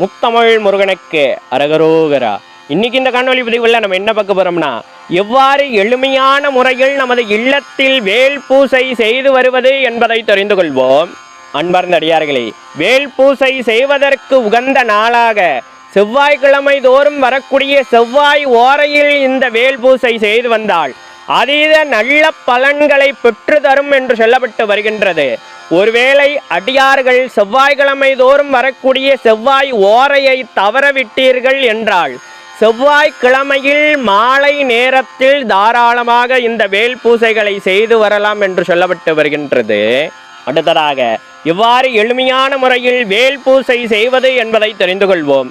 முத்தமிழ் முருகனுக்கு அரகரோகரா. இன்னைக்கு இந்த காணொலி பதிவில் நம்ம என்ன பார்க்க போறோம்னா எவ்வாறு எளிமையான முறையில் நமது இல்லத்தில் வேல் பூசை செய்து வருவது என்பதை தெரிந்து கொள்வோம். அன்பார்ந்த அடியார்களே வேல் பூசை செய்வதற்கு உகந்த நாளாக செவ்வாய்க்கிழமை தோறும் வரக்கூடிய செவ்வாய் ஓரையில் இந்த வேல் பூசை செய்து வந்தால் அதீத நல்ல பலன்களை பெற்று தரும் என்று சொல்லப்பட்டு வருகின்றது. ஒருவேளை அடியார்கள் செவ்வாய்க்கிழமை தோறும் வரக்கூடிய செவ்வாய் ஓரையை தவறவிட்டீர்கள் என்றால் செவ்வாய்க்கிழமையில் மாலை நேரத்தில் தாராளமாக இந்த வேல் பூசைகளை செய்து வரலாம் என்று சொல்லப்பட்டு வருகின்றது. அடுத்ததாக இவ்வாறு எளிமையான முறையில் வேல் பூசை செய்வது என்பதை தெரிந்து கொள்வோம்.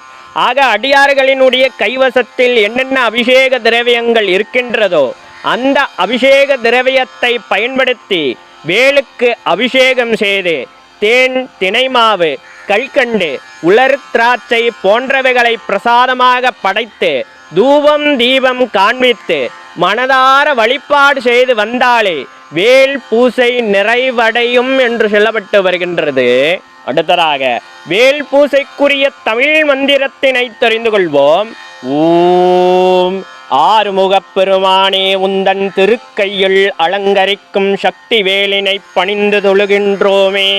ஆக அடியார்களினுடைய கைவசத்தில் என்னென்ன அபிஷேக திரவியங்கள் இருக்கின்றதோ அந்த அபிஷேக திரவியத்தை பயன்படுத்தி வேலுக்கு அபிஷேகம் செய்து தேன் தினைமாவு கல்கண்டு உலர் திராட்சை போன்றவைகளை பிரசாதமாக படைத்து தூபம் தீபம் காண்பித்து மனதார வழிபாடு செய்து வந்தாலே வேல் பூசை நிறைவடையும் என்று சொல்லப்பட்டு வருகின்றது. அடுத்ததாக வேல் பூசைக்குரிய தமிழ் மந்திரத்தினை தெரிந்து கொள்வோம். ஓம். ஆறுமுகப் பெருமானே உந்தன் திருக்கையில் அலங்கரிக்கும் சக்தி வேலினை பணிந்து தொழுகின்றோமே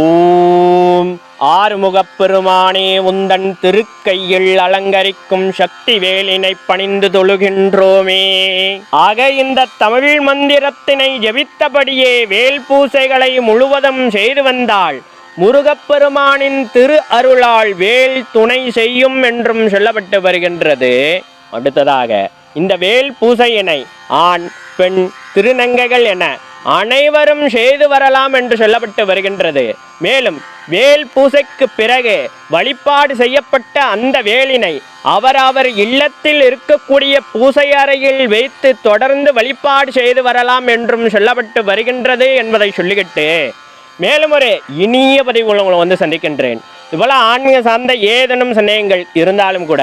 ஓம் ஆறுமுகப் பெருமானே உந்தன் திருக்கையில் அலங்கரிக்கும் சக்தி வேலினை பணிந்து தொழுகின்றோமே ஆக இந்த தமிழ் மந்திரத்தினை ஜெபித்தபடியே வேல் பூசைகளை முழுவதும் செய்து வந்தால் முருகப்பெருமானின் திரு அருளால் வேல் துணை செய்யும் என்றும் சொல்லப்பட்டு வருகின்றது. அடுத்ததாக இந்த வேல் பூசையினை ஆண் பெண் திருநங்கைகள் என அனைவரும் செய்து வரலாம் என்று சொல்லப்பட்டு வருகின்றது. மேலும் வேல் பூசைக்கு பிறகு வழிபாடு செய்யப்பட்ட அந்த வேலினை அவரவர் இல்லத்தில் இருக்கக்கூடிய பூசை அறையில் வைத்து தொடர்ந்து வழிபாடு செய்து வரலாம் என்றும் சொல்லப்பட்டு வருகின்றது என்பதை சொல்லிக்கிட்டு மேலும் ஒரு இனிய பதிவு உங்களை வந்து சந்திக்கின்றேன். இவ்வளோ ஆன்மீக சார்ந்த ஏதேனும் சந்தேகங்கள் இருந்தாலும் கூட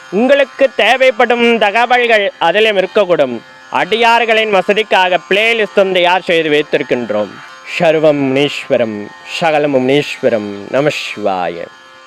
உங்களுக்கு தேவைப்படும் தகவல்கள் அதிலும் இருக்கக்கூடும். அடியார்களின் வசதிக்காக பிளேலிஸ்டும் தயார் செய்து வைத்திருக்கின்றோம்? சர்வம் முனீஸ்வரம் சகலமும் முனீஸ்வரம் நம சிவாய.